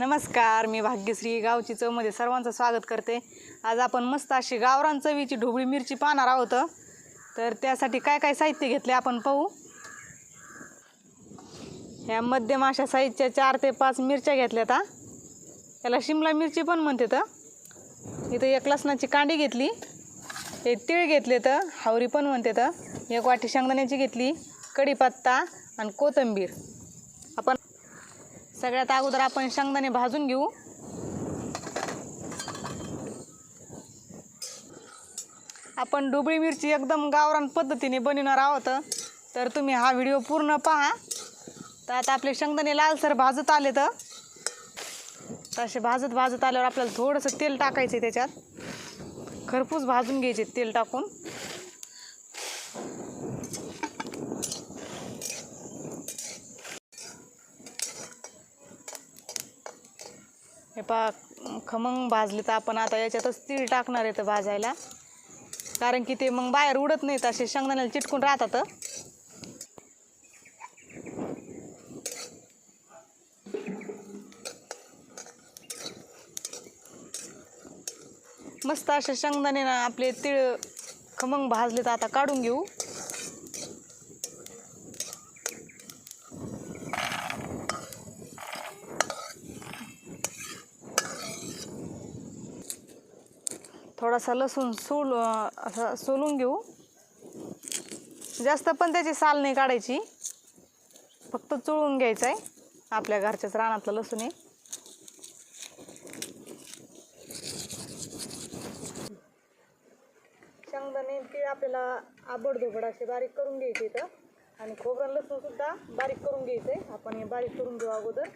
नमस्कार मी भाग्यश्री गावची चवमध्ये सर्वांचं स्वागत करते. आज आपण मस्त अशी गावरान चवीची ढोबळी मिरची पाहणार आहोत. तर त्यासाठी काय काय साहित्य घेतले आपण पाहू. ह्या मध्यम अशा साईजच्या चार ते पाच मिरच्या घेतल्यात हा. याला शिमला मिरची पण म्हणते तर इथं एक लसणाची कांडी घेतली हे तीळ घेतले तर हावरी पण म्हणते तर एक वाटी शेंगदाण्याची घेतली कढीपत्ता आणि कोथिंबीर. सगळ्यात अगोदर आपण शेंगदाणे भाजून घेऊ. आपण डुबळी मिरची एकदम गावरान पद्धतीने बनवणार आहोत. तर तुम्ही हा व्हिडिओ पूर्ण पहा. तर आता आपले शेंगदाणे लालसर भाजत आले तर तसे भाजत भाजत आल्यावर आपल्याला थोडंसं तेल टाकायचं आहे त्याच्यात. खरपूस भाजून घ्यायचे तेल टाकून. पा खमंग भाजले तर आपण आता याच्यातच तीळ टाकणार आहे तर भाजायला. कारण की ते मग बाहेर उडत नाहीत असे शेंगदाण्याला चिटकून राहतात. मस्त असे शेंगदाणे ना आपले तीळ खमंग भाजले तर आता काढून घेऊ. थोडासा लसूण सोल असं सोलून घेऊ. जास्त पण त्याची साल नाही काढायची. फक्त चुळून घ्यायचं आहे आपल्या घरच्याच रानातलं लसूण आहे. शेंगदाणे ते आपल्याला आबडधोबड असे बारीक करून घ्यायचे इथं. आणि खोबरं लसूण सुद्धा बारीक करून घ्यायचं आहे आपण हे बारीक करून घेऊ अगोदर.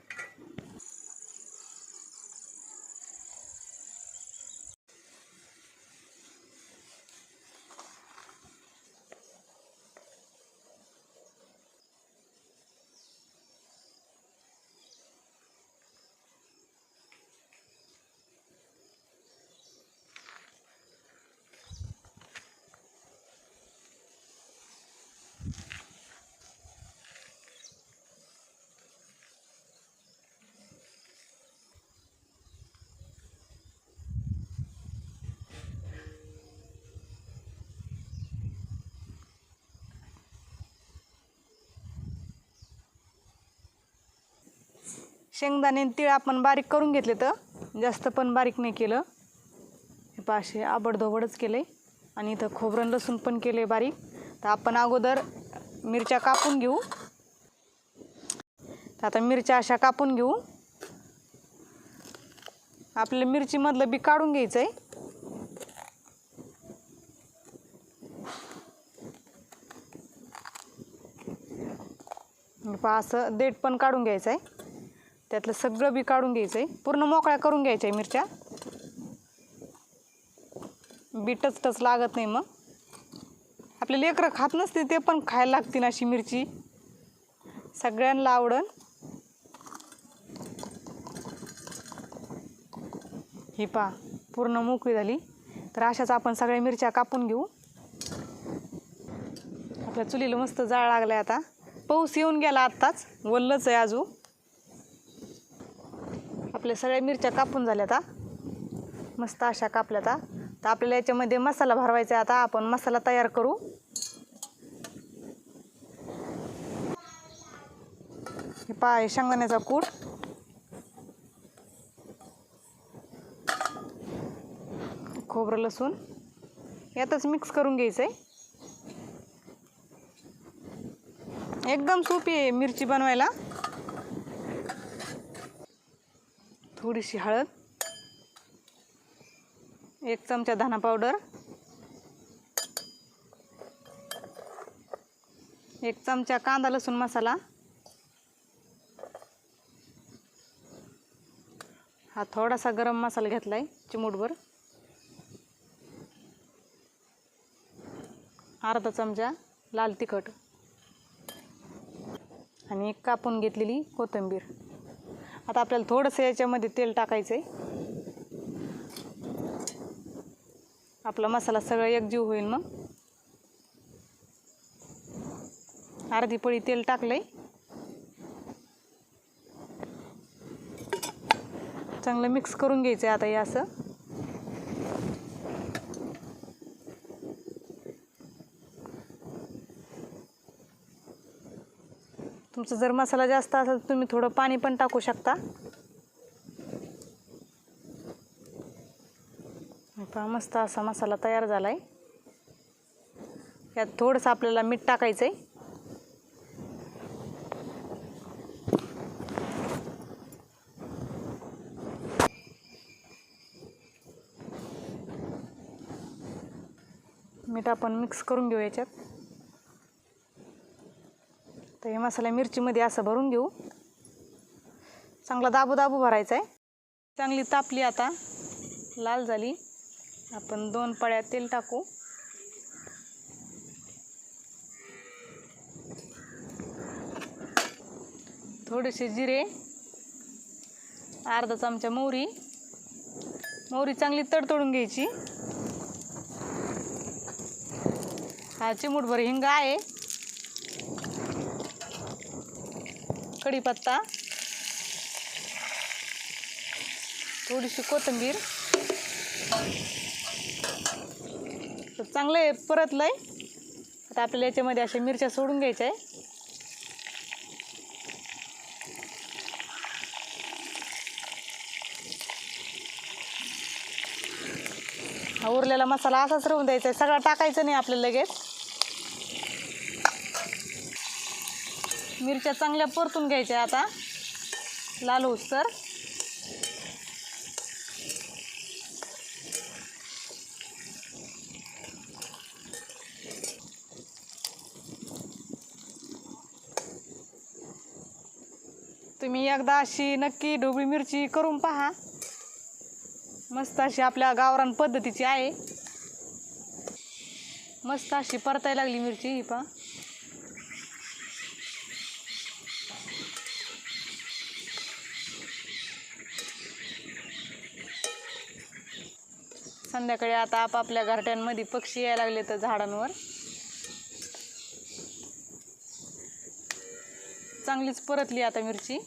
शेंगदाणे आणि तीळ आपण बारीक करून घेतले तर जास्त पण बारीक नाही केलं. हे पाशे आबडधोबडच केले. आणि इथं खोबरं लसूण पण केले बारीक. तर आपण अगोदर मिरच्या कापून घेऊ. तर आता मिरच्या अशा कापून घेऊ. आपल्या मिरचीमधलं बी काढून घ्यायचं आहे पहा असं देठ पण काढून घ्यायचं आहे त्यातलं सगळं बी काढून घ्यायचं आहे पूर्ण मोकळ्या करून घ्यायच्या आहे मिरच्या. बीटच टच लागत नाही मग. आपले लेकरं खात नसते ते पण खायला लागतील अशी मिरची. सगळ्यांना आवडन. ही पा पूर्ण मोकळी झाली. तर अशाच आपण सगळ्या मिरच्या कापून घेऊ. आपल्या चुलीला मस्त जाळ लागलाय आता. पाऊस येऊन गेला आत्ताच. वल्लच आहे अजून. आपल्या सगळ्या मिरच्या कापून झाल्या आता मस्त अशा कापल्या आता तर आपल्याला याच्यामध्ये मसाला भरवायचा आहे आता. आपण मसाला तयार करू. हे पाय शेंगदाण्याचा कूट. खोबरं लसूण. यातच मिक्स करून घ्यायचं आहे एकदम सोपी आहे मिरची बनवायला. थोडीशी हळद एक चमचा धना पावडर एक चमचा कांदा लसूण मसाला हा थोडासा गरम मसाला घेतला आहे चिमूटभर. अर्धा चमचा लाल तिखट. आणि एक कापून घेतलेली कोथिंबीर. आता आपल्याला थोडंसं याच्यामध्ये तेल टाकायचं आहे आपला मसाला सगळं एकजीव होईल मग. अर्धी पळी तेल टाकलंय. चांगलं मिक्स करून घ्यायचं आहे आता हे असं. तुमचा जर मसाला जास्त असेल तर तुम्ही थोडं पाणी पण टाकू शकता. पहा मस्त असा मसाला तयार झाला आहे यात थोडंसं आपल्याला मीठ टाकायचं आहे मीठ आपण मिक्स करून घेऊ याच्यात. तर हे मसाला मिरचीमध्ये असं भरून घेऊ. चांगला दाबू दाबू भरायचा आहे चांगली तापली आता. लाल झाली. आपण दोन पळ्या तेल टाकू. थोडेसे जिरे. अर्धा चमचा मोहरी. मोहरी चांगली तडतडून घ्यायची. हा चिमूटभर हिंग आहे. कढीपत्ता थोडीशी कोथिंबीर. तर चांगलं आहे परतलं आहे आता आपल्याला याच्यामध्ये अशा मिरच्या सोडून घ्यायच्या आहे. हा उरलेला मसाला असाच राहून द्यायचा आहे. सगळा टाकायचं नाही आपल्याला लगेच. मिरच्या चांगल्या परतून घ्यायच्या आता. लाल होसर तुम्ही एकदा अशी नक्की ढोबळी मिरची करून पहा. मस्त अशी आपल्या गावरान पद्धतीची आहे. मस्त अशी परतायला लागली मिरची ही पहा. संध्याकाळी आता आपापल्या घरट्यांमध्ये पक्षी यायला लागले तर झाडांवर. चांगलीच परतली आता मिरची.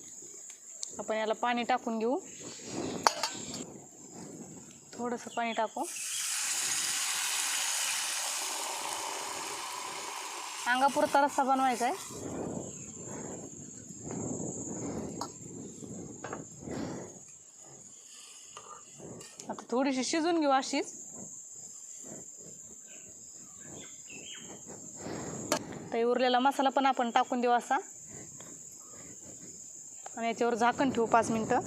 आपण याला पाणी टाकून घेऊ. थोडंसं पाणी टाकू. अंगापुरता रस्सा बनवायचा आहे थोडीशी शिजून घेऊ अशीच. तर उरलेला मसाला पण आपण टाकून देऊ असा. आणि याच्यावर झाकण ठेवू पाच मिनटं.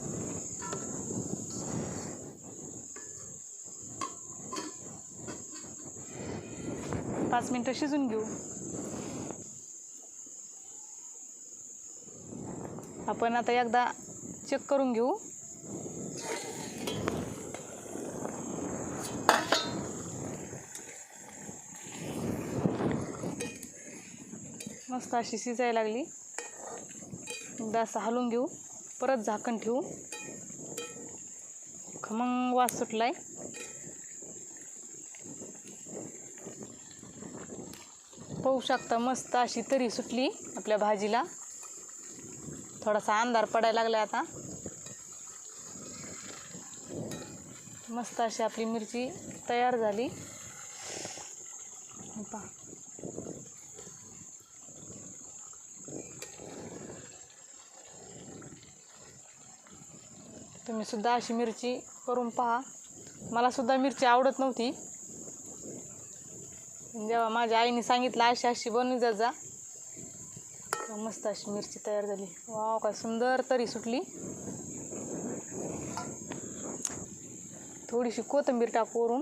पाच मिनटं शिजून घेऊ. आपण आता एकदा चेक करून घेऊ. मस्त अशी शिजायला लागली. एकदा असं हलवून घेऊ. परत झाकण ठेवू. खमंग वास सुटलाय. पाहू शकता मस्त अशी तरी सुटली आपल्या भाजीला. थोडासा अंधार पडायला लागला आता. मस्त अशी आपली मिरची तयार झाली. पा तुम्हीसुद्धा तुम्ही सुद्धा अशी मिरची करून पहा. मला सुद्धा मिरची आवडत नव्हती. जेव्हा माझ्या आईने सांगितलं अशी अशी बनवून जा जा. मस्त अशी मिरची तयार झाली. वाव काय सुंदर तरी सुटली. थोडीशी कोथिंबीर टाकू वरून.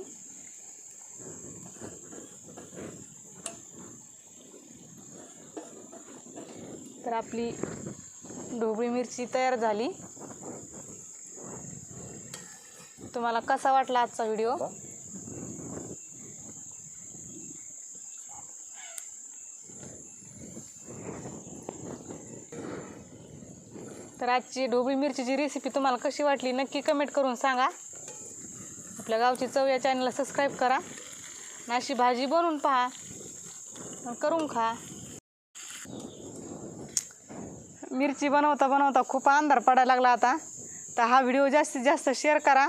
तर आपली ढोबळी मिरची तयार झाली. तुम्हाला कसा वाटला आजचा व्हिडिओ तर आजची ढोबळी मिरचीची रेसिपी तुम्हाला कशी वाटली नक्की कमेंट करून सांगा. आपल्या गावची चव या चॅनलला सबस्क्राईब करा. अशी भाजी बनवून पहा. करून खा. मिरची बनवता बनवता खूप अंधार पडायला लागला आता. तर हा व्हिडिओ जास्तीत जास्त शेअर करा.